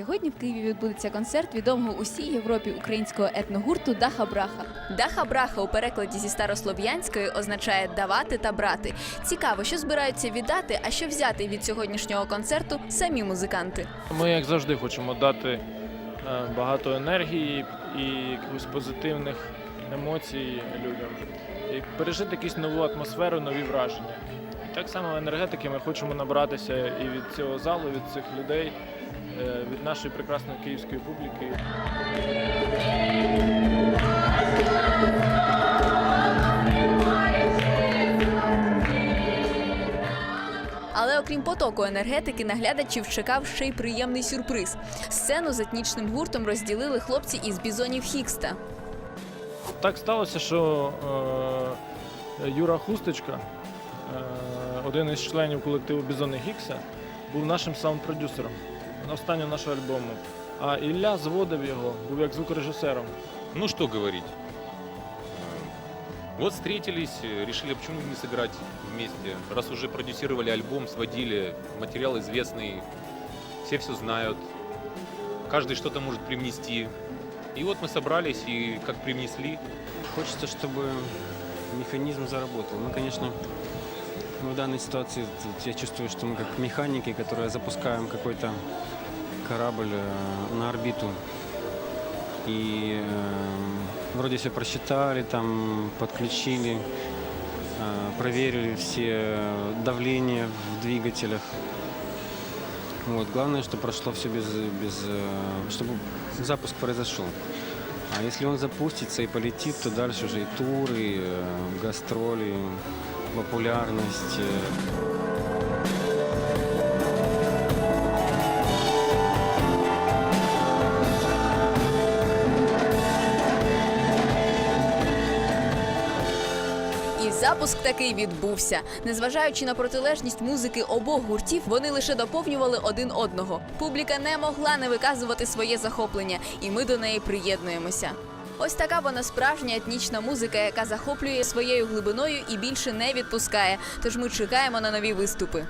Сьогодні в Києві відбудеться концерт відомого усій Європі українського етногурту Даха Браха. Даха Браха у перекладі зі старослов'янської означає давати та брати. Цікаво, що збираються віддати, а що взяти від сьогоднішнього концерту самі музиканти. Ми, як завжди, хочемо дати е, багато енергії і якихось позитивних емоцій людям. І пережити якусь нову атмосферу, нові враження. І так само енергетики ми хочемо набратися і від цього залу, від цих людей, від нашої прекрасної київської публіки. Але окрім потоку енергетики, наглядачів чекав ще й приємний сюрприз. Сцену з етнічним гуртом розділили хлопці із бізонів Хікста. Так сталося, що е, Юра Хусточка, е, один із членів колективу Бізони Гікса, був нашим саунд-продюсером останнього нашого альбому. А Ілля зводив його, був як звукорежисером. Ну что говорить. Вот встретились, э, решили, почему бы не сыграть вместе. Раз уже продюсировали альбом, сводили, материал известный, все все знают, каждый что-то может привнести. И вот мы собрались и как привнесли, Хочется, чтобы механизм заработал. Мы, конечно, в данной ситуации я чувствую, что мы как механики, которые запускаем какой-то корабль э, на орбиту. И э, вроде все просчитали, там подключили, э, проверили все давления в двигателях. Вот. Главное, что прошло все без, без э, чтобы запуск произошел. А если он запустится и полетит, то дальше уже и туры, э, гастроли, популярность. Запуск такий відбувся. Незважаючи на протилежність музики обох гуртів, вони лише доповнювали один одного. Публіка не могла не виказувати своє захоплення, і ми до неї приєднуємося. Ось така вона справжня етнічна музика, яка захоплює своєю глибиною і більше не відпускає. Тож ми чекаємо на нові виступи.